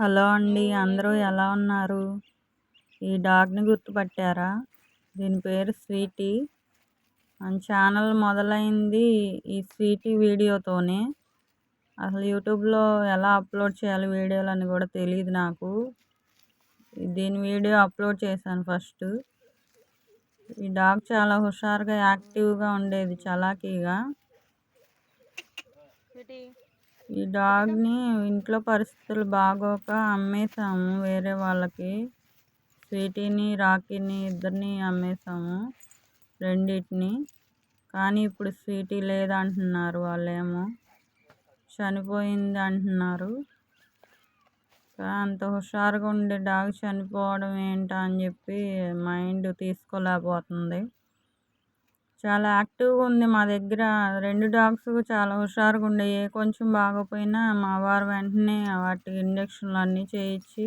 Hello అండి అందరూ ఎలా ఉన్నారు? ఈ డాగ్ని గుర్తుపట్టారా? దీని పేరు స్వీటీ. మన ఛానల్ మొదలైంది ఈ స్వీటీ వీడియోతోనే. అసలు యూట్యూబ్లో ఎలా అప్లోడ్ చేయాలి వీడియోలు అని కూడా తెలియదు నాకు. దీని వీడియో అప్లోడ్ చేశాను ఫస్ట్. ఈ డాగ్ చాలా హుషారుగా యాక్టివ్గా ఉండేది చలాకీగా. ఈ డాగ్ని ఇంట్లో పరిస్థితులు బాగోక అమ్మేసాము వేరే వాళ్ళకి స్వీటీని రాకీని ఇద్దరిని అమ్మేసాము రెండింటిని. కానీ ఇప్పుడు స్వీటీ లేదంటున్నారు వాళ్ళేమో. చనిపోయింది అంటున్నారు అంత హుషారుగా ఉండే డాగ్ చనిపోవడం ఏంటా అని చెప్పి మైండ్ తీసుకోలేకపోతుంది. చాలా యాక్టివ్గా ఉంది మా దగ్గర. రెండు డాగ్స్ చాలా హుషారుగా ఉండేవి ఏ కొంచెం బాగోపోయినా మా వారు వెంటనే వాటికి ఇంజక్షన్లు అన్నీ చేయించి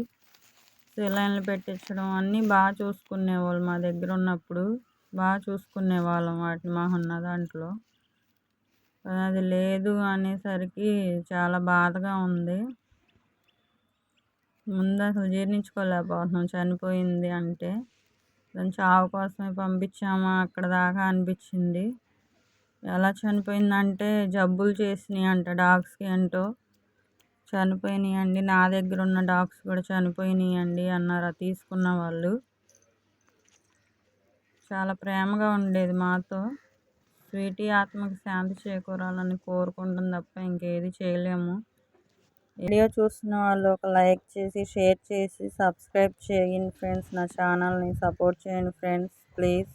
సెలైన్లు పెట్టించడం అన్నీ బాగా చూసుకునేవాళ్ళు మా దగ్గర ఉన్నప్పుడు. బాగా చూసుకునే వాళ్ళం వాటిని మాకు ఉన్న దాంట్లో. అది లేదు అనేసరికి చాలా బాధగా ఉంది. ముందు అసలు జీర్ణించుకోలేకపోతున్నాం. చనిపోయింది అంటే. దాని చావు కోసమే పంపించామా? అక్కడ దాకా అనిపించింది. ఎలా చనిపోయిందంటే జబ్బులు చేసినాయి అంట డాగ్స్కి ఏంటో చనిపోయినాయి అండి. నా దగ్గర ఉన్న డాగ్స్ కూడా చనిపోయినాయి అండి అన్నారు. తీసుకున్న వాళ్ళు. చాలా ప్రేమగా ఉండేది మాతో. స్వీటీ ఆత్మకు శాంతి చేకూరాలని కోరుకుంటుంది తప్ప ఇంకేది చేయలేము. వీడియో చూస్తున్న వాళ్ళు ఒక లైక్ చేసి షేర్ చేసి సబ్స్క్రైబ్ చేయండి ఫ్రెండ్స్. నా ఛానల్ని సపోర్ట్ చేయండి ఫ్రెండ్స్ ప్లీజ్.